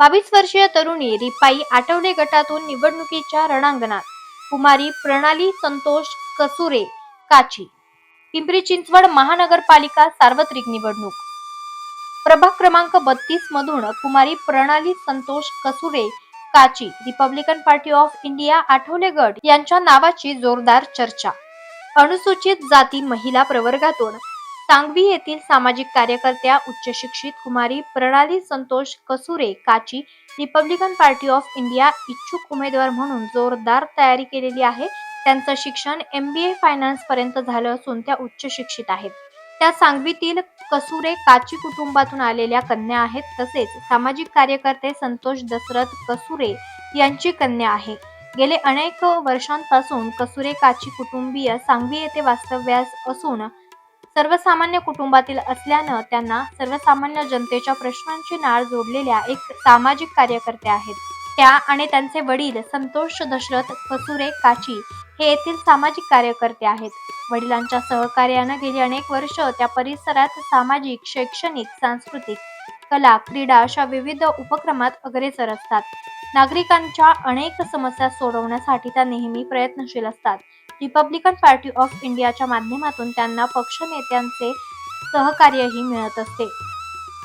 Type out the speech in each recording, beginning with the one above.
बावीस वर्षीय तरुणी रिपाई आठवले गटातून निवडणुकीच्या रणांगणात. कुमारी प्रणाली संतोष कसुरे काची. पिंपरी चिंचवड महानगरपालिका सार्वत्रिक निवडणूक. प्रभाग क्रमांक बत्तीस मधून कुमारी प्रणाली संतोष कसुरे काची Republican Party of India Athawale गट यांच्या नावाची जोरदार चर्चा. अनुसूचित जाती महिला प्रवर्गातून सांगवी येथील सामाजिक कार्यकर्त्या उच्च शिक्षित कुमारी प्रणाली संतोष कसुरे काची रिपब्लिकन पार्टी ऑफ इंडिया इच्छुक उमेदवार म्हणून जोरदार तयारी केलेली आहे. त्यांचं शिक्षण एम बी ए फायनान्स पर्यंत झालं असून त्या उच्च शिक्षित आहेत. त्या सांगवीतील कसुरे काची कुटुंबातून आलेल्या कन्या आहेत. तसेच सामाजिक कार्यकर्ते संतोष दशरथ कसुरे यांची कन्या आहे. गेले अनेक वर्षांपासून कसुरे काची कुटुंबीय सांगवी येथे वास्तव्यास असून सर्वसामान्य कुटुंबातील असल्यानं त्यांना सर्वसामान्य जनतेच्या प्रश्नांची नाळ जोडलेल्या एक सामाजिक कार्यकर्त्या आहेत. त्या आणि त्यांचे वडील संतोष दशरथ कसुरे काची हे येथील सामाजिक कार्यकर्ते आहेत. वडिलांच्या सहकार्यानं गेली अनेक वर्ष त्या परिसरात सामाजिक शैक्षणिक सांस्कृतिक कला क्रीडा अशा विविध उपक्रमात अग्रेसर असतात. नागरिकांच्या अनेक समस्या सोडवण्यासाठी त्या नेहमी प्रयत्नशील असतात. रिपब्लिकन पार्टी ऑफ इंडियाच्या माध्यमातून त्यांना पक्ष नेत्यांचे सहकार्यही मिळत असते.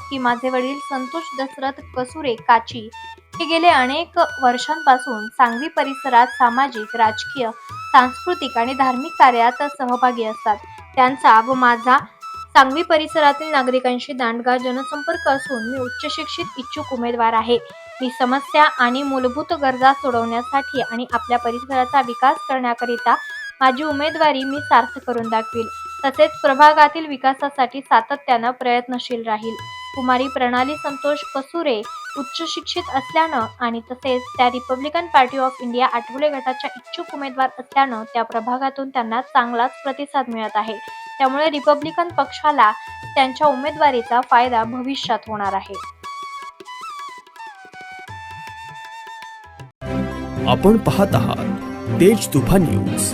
की माझे वडील संतोष दशरथ कसुरे काची हे गेले अनेक वर्षांपासून सांगवी परिसरात सामाजिक राजकीय सांस्कृतिक आणि धार्मिक कार्यात सहभागी असतात. त्यांचा व माझा सांगवी परिसरातील नागरिकांशी दांडगा जनसंपर्क असून मी उच्च शिक्षित इच्छुक उमेदवार आहे. मी समस्या आणि मूलभूत गरजा सोडवण्यासाठी आणि आपल्या परिसराचा विकास करण्याकरिता माझी उमेदवारी मी सार्थ करून दाखवील. तसेच प्रभागातील विकासासाठी सातत्यानं प्रयत्नशील राहील. कुमारी प्रणाली संतोष कसुरे उच्च शिक्षित असल्यानं आणि तसेच त्या Republican Party of India Athawale गटाच्या इच्छुक उमेदवार असल्यानं त्या प्रभागातून त्यांना चांगलाच प्रतिसाद मिळत आहे. त्यामुळे रिपब्लिकन पक्षाला त्यांच्या उमेदवारीचा फायदा भविष्यात होणार आहे. आपण पाहत आहात तेज तुफान न्यूज.